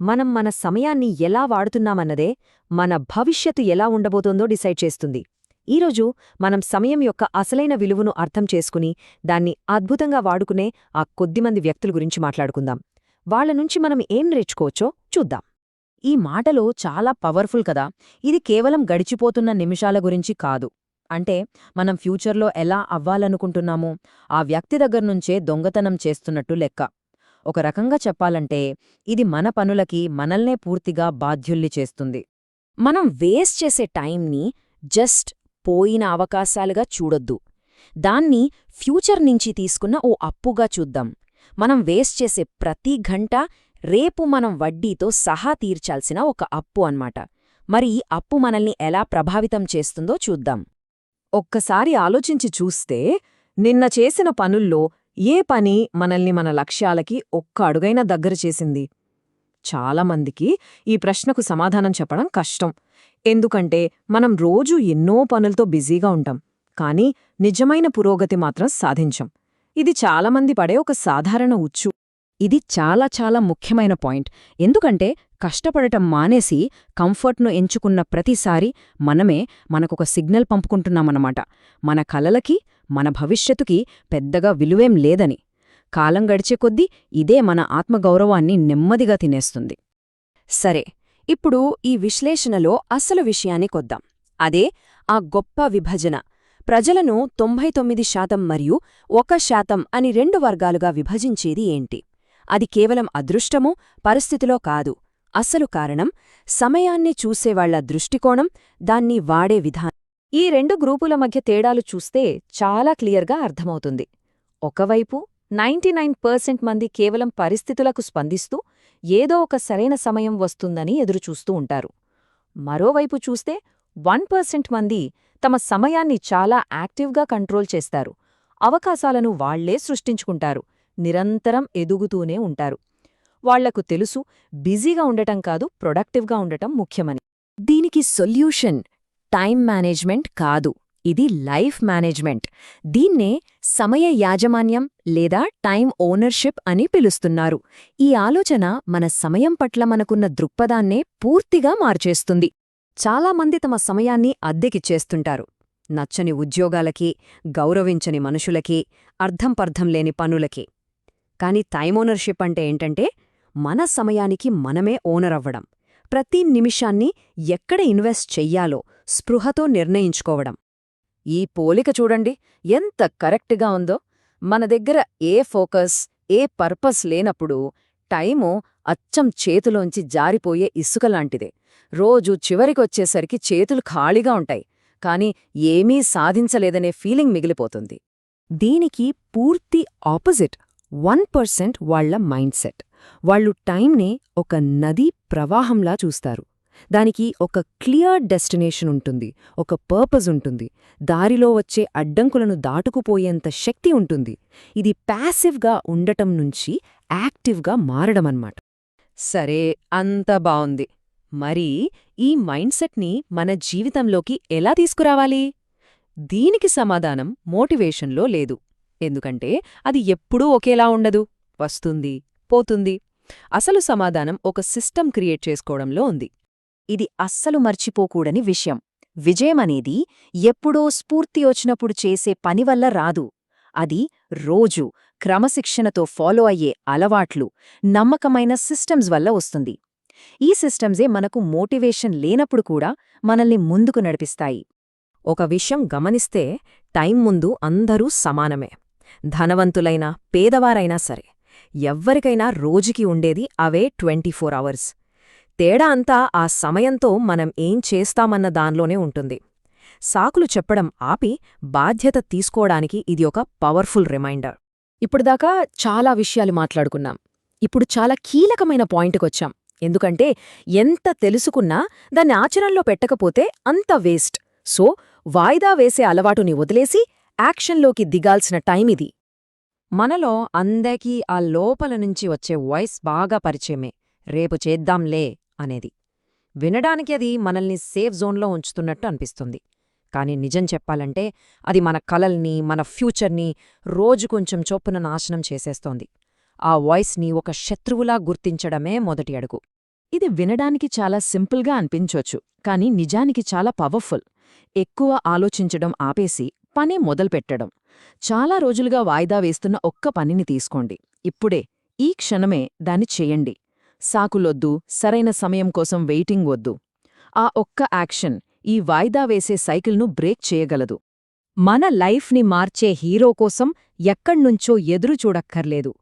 మనం మన సమయాన్ని ఎలా వాడుతున్నామన్నదే మన భవిష్యత్తు ఎలా ఉండబోతోందో డిసైడ్ చేస్తుంది. ఈరోజు మనం సమయం యొక్క అసలైన విలువను అర్థం చేసుకుని దాన్ని అద్భుతంగా వాడుకునే ఆ కొద్దిమంది వ్యక్తుల గురించి మాట్లాడుకుందాం. వాళ్ళ నుంచి మనం ఏం నేర్చుకోవచ్చో చూద్దాం. ఈ మాటలో చాలా పవర్ఫుల్ కదా. ఇది కేవలం గడిచిపోతున్న నిమిషాల గురించి కాదు. అంటే మనం ఫ్యూచర్లో ఎలా అవ్వాలనుకుంటున్నామో ఆ వ్యక్తి దగ్గర్నుంచే దొంగతనం చేస్తున్నట్టు లెక్క. ఒక రకంగా చెప్పాలంటే ఇది మన పనులకి మనల్నే పూర్తిగా బాధ్యుల్ని చేస్తుంది. మనం వేస్ట్ చేసే టైంని జస్ట్ పోయిన అవకాశాలుగా చూడొద్దు. దాన్ని ఫ్యూచర్ నుంచి తీసుకున్న ఓ అప్పుగా చూద్దాం. మనం వేస్ట్ చేసే ప్రతి గంట రేపు మనం వడ్డీతో సహా తీర్చాల్సిన ఒక అప్పు అన్మాట మరి ఈ అప్పు మనల్ని ఎలా ప్రభావితం చేస్తుందో చూద్దాం. ఒక్కసారి ఆలోచించి చూస్తే నిన్న చేసిన పనుల్లో ఏ పని మనల్ని మన లక్ష్యాలకి ఒక్క అడుగైనా దగ్గర చేసింది? చాలామందికి ఈ ప్రశ్నకు సమాధానం చెప్పడం కష్టం. ఎందుకంటే మనం రోజూ ఎన్నో పనులతో బిజీగా ఉంటాం. కానీ నిజమైన పురోగతి మాత్రం సాధించం. ఇది చాలామంది పడే ఒక సాధారణ ఉచ్చు. ఇది చాలా చాలా ముఖ్యమైన పాయింట్. ఎందుకంటే కష్టపడటం మానేసి కంఫర్ట్ను ఎంచుకున్న ప్రతిసారి మనమే మనకొక సిగ్నల్ పంపుకుంటున్నామన్నమాట. మన కలలకి మన భవిష్యత్తుకి పెద్దగా విలువేం లేదని. కాలం గడిచే కొద్దీ ఇదే మన ఆత్మగౌరవాన్ని నెమ్మదిగా తినేస్తుంది. సరే ఇప్పుడు ఈ విశ్లేషణలో అసలు విషయానికొద్దాం అదే ఆ గొప్ప విభజన. ప్రజలను తొంభై తొమ్మిది శాతం మరియు ఒక శాతం అని రెండు వర్గాలుగా విభజించేది ఏంటి? అది కేవలం అదృష్టమో పరిస్థితిలో కాదు. అసలు కారణం సమయాన్ని చూసేవాళ్ళ దృష్టికోణం దాన్ని వాడే విధానం. ఈ రెండు గ్రూపుల మధ్య తేడాలు చూస్తే చాలా క్లియర్గా అర్థమవుతుంది. ఒకవైపు నైంటీ పర్సెంట్ మంది కేవలం పరిస్థితులకు స్పందిస్తూ ఏదో ఒక సరైన సమయం వస్తుందని ఎదురుచూస్తూ ఉంటారు. మరోవైపు చూస్తే వన్ పర్సెంట్ మంది తమ సమయాన్ని చాలా యాక్టివ్గా కంట్రోల్ చేస్తారు. అవకాశాలను వాళ్ళే సృష్టించుకుంటారు. నిరంతరం ఎదుగుతూనే ఉంటారు. వాళ్ళకు తెలుసు బిజీగా ఉండటం కాదు ప్రొడక్టివ్గా ఉండటం ముఖ్యమని. దీనికి సొల్యూషన్ టైం మేనేజ్మెంట్ కాదు. ఇది లైఫ్ మేనేజ్మెంట్. దీన్నే సమయ యాజమాన్యం లేదా టైం ఓనర్షిప్ అని పిలుస్తున్నారు. ఈ ఆలోచన మన సమయం పట్ల మనకున్న దృక్పథాన్నే పూర్తిగా మార్చేస్తుంది. చాలామంది తమ సమయాన్ని అద్దెకిచ్చేస్తుంటారు నచ్చని ఉద్యోగాలకి గౌరవించని మనుషులకి అర్ధంపర్ధం లేని పనులకి. కాని టైం ఓనర్షిప్ అంటే ఏంటంటే మన సమయానికి మనమే ఓనర్ అవ్వడం. ప్రతి నిమిషాన్ని ఎక్కడ ఇన్వెస్ట్ చెయ్యాలో స్పృహతో నిర్ణయించుకోవడం. ఈ పోలిక చూడండి ఎంత కరెక్ట్గా ఉందో. మన దగ్గర ఏ ఫోకస్ ఏ పర్పస్ లేనప్పుడు టైము అచ్చం చేతిలోంచి జారిపోయే ఇసుకలాంటిదే రోజు చివరికొచ్చేసరికి చేతులు ఖాళీగా ఉంటాయి కాని ఏమీ సాధించలేదనే ఫీలింగ్ మిగిలిపోతుంది. దీనికి పూర్తి ఆపోజిట్. వన్ పర్సెంట్ వాళ్ళ మైండ్ సెట్ వాళ్ళు టైంనే ఒక నదీ ప్రవాహంలా చూస్తారు. దానికి ఒక క్లియర్ డెస్టినేషన్ ఉంటుంది. ఒక పర్పస్ ఉంటుంది. దారిలో వచ్చే అడ్డంకులను దాటుకుపోయేంత శక్తి ఉంటుంది. ఇది ప్యాసివ్గా ఉండటం నుంచి యాక్టివ్గా మారడమన్నమాట. సరే అంత బావుంది. మరి ఈ మైండ్సెట్ని మన జీవితంలోకి ఎలా తీసుకురావాలి? దీనికి సమాధానం మోటివేషన్లో లేదు. ఎందుకంటే అది ఎప్పుడూ ఒకేలా ఉండదు. వస్తుంది పోతుంది. అసలు సమాధానం ఒక సిస్టమ్ క్రియేట్ చేసుకోవడంలో ఉంది. ఇది అస్సలు మర్చిపోకూడని విషయం. విజయమనేది ఎప్పుడో స్ఫూర్తి వచ్చినప్పుడు చేసే పనివల్ల రాదు. అది రోజు క్రమశిక్షణతో ఫాలో అయ్యే అలవాట్లు నమ్మకమైన సిస్టమ్స్ వల్ల వస్తుంది. ఈ సిస్టమ్సే మనకు మోటివేషన్ లేనప్పుడు కూడా మనల్ని ముందుకు నడిపిస్తాయి. ఒక విషయం గమనిస్తే టైం ముందు అందరూ సమానమే. ధనవంతులైనా పేదవారైనా సరే ఎవ్వరికైనా రోజుకి ఉండేది అవే ట్వంటీ ఫోర్ అవర్స్. తేడా అంతా ఆ సమయంతో మనం ఏం చేస్తామన్న దానిలోనే ఉంటుంది. సాకులు చెప్పడం ఆపి బాధ్యత తీసుకోవడానికి ఇది ఒక పవర్ఫుల్ రిమైండర్. ఇప్పుడుదాకా చాలా విషయాలు మాట్లాడుకున్నాం. ఇప్పుడు చాలా కీలకమైన పాయింట్కొచ్చాం. ఎందుకంటే ఎంత తెలుసుకున్నా దాన్ని ఆచరణలో పెట్టకపోతే అంత వేస్ట్. సో వాయిదా వేసే అలవాటుని వదిలేసి యాక్షన్లోకి దిగాల్సిన టైమిది మనలో అందరికీ ఆ లోపల నుంచి వచ్చే వాయిస్ బాగా పరిచయమే. రేపు చేద్దాంలే అనేది. వినడానికి అది మనల్ని సేఫ్ జోన్లో ఉంచుతున్నట్టు అనిపిస్తుంది. కాని నిజం చెప్పాలంటే అది మన కలల్ని మన ఫ్యూచర్ని రోజు కొంచెం చొప్పున నాశనం చేసేస్తోంది. ఆ వాయిస్ని ఒక శత్రువులా గుర్తించడమే మొదటి అడుగు. ఇది వినడానికి చాలా సింపుల్గా అనిపించొచ్చు కానీ నిజానికి చాలా పవర్ఫుల్. ఎక్కువ ఆలోచించడం ఆపేసి పని మొదలుపెట్టడం. చాలా రోజులుగా వాయిదా వేస్తున్న ఒక్క పనిని తీసుకోండి. ఇప్పుడే ఈ క్షణమే దాన్ని చెయ్యండి సాకులొద్దు సరైన సమయం కోసం వెయిటింగ్ వద్దు. ఆ ఒక్క యాక్షన్ ఈ వాయిదా వేసే సైకిల్ను బ్రేక్ చేయగలదు. మన లైఫ్ని మార్చే హీరో కోసం ఎక్కడ్నుంచో ఎదురు చూడక్కర్లేదు.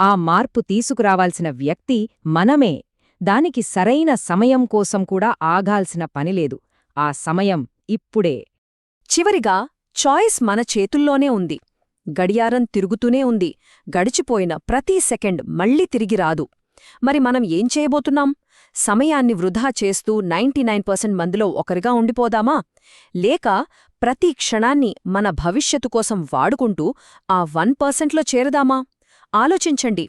ఆ మార్పు తీసుకురావాల్సిన వ్యక్తి మనమే. దానికి సరైన సమయం కోసం కూడా ఆగాల్సిన పనిలేదు ఆ సమయం ఇప్పుడే. చివరిగా చాయిస్ మన చేతుల్లోనే ఉంది. గడియారం తిరుగుతూనే ఉంది. గడిచిపోయిన ప్రతి సెకండ్ మళ్ళీ తిరిగి రాదు. మరి మనం ఏం చేయబోతున్నాం? సమయాన్ని వృధా చేస్తూ నైంటీ మందిలో ఒకరిగా ఉండిపోదామా? లేక ప్రతి క్షణాన్ని మన భవిష్యత్తు కోసం వాడుకుంటూ ఆ వన్ పర్సెంట్లో చేరదామా? ఆలోచించండి.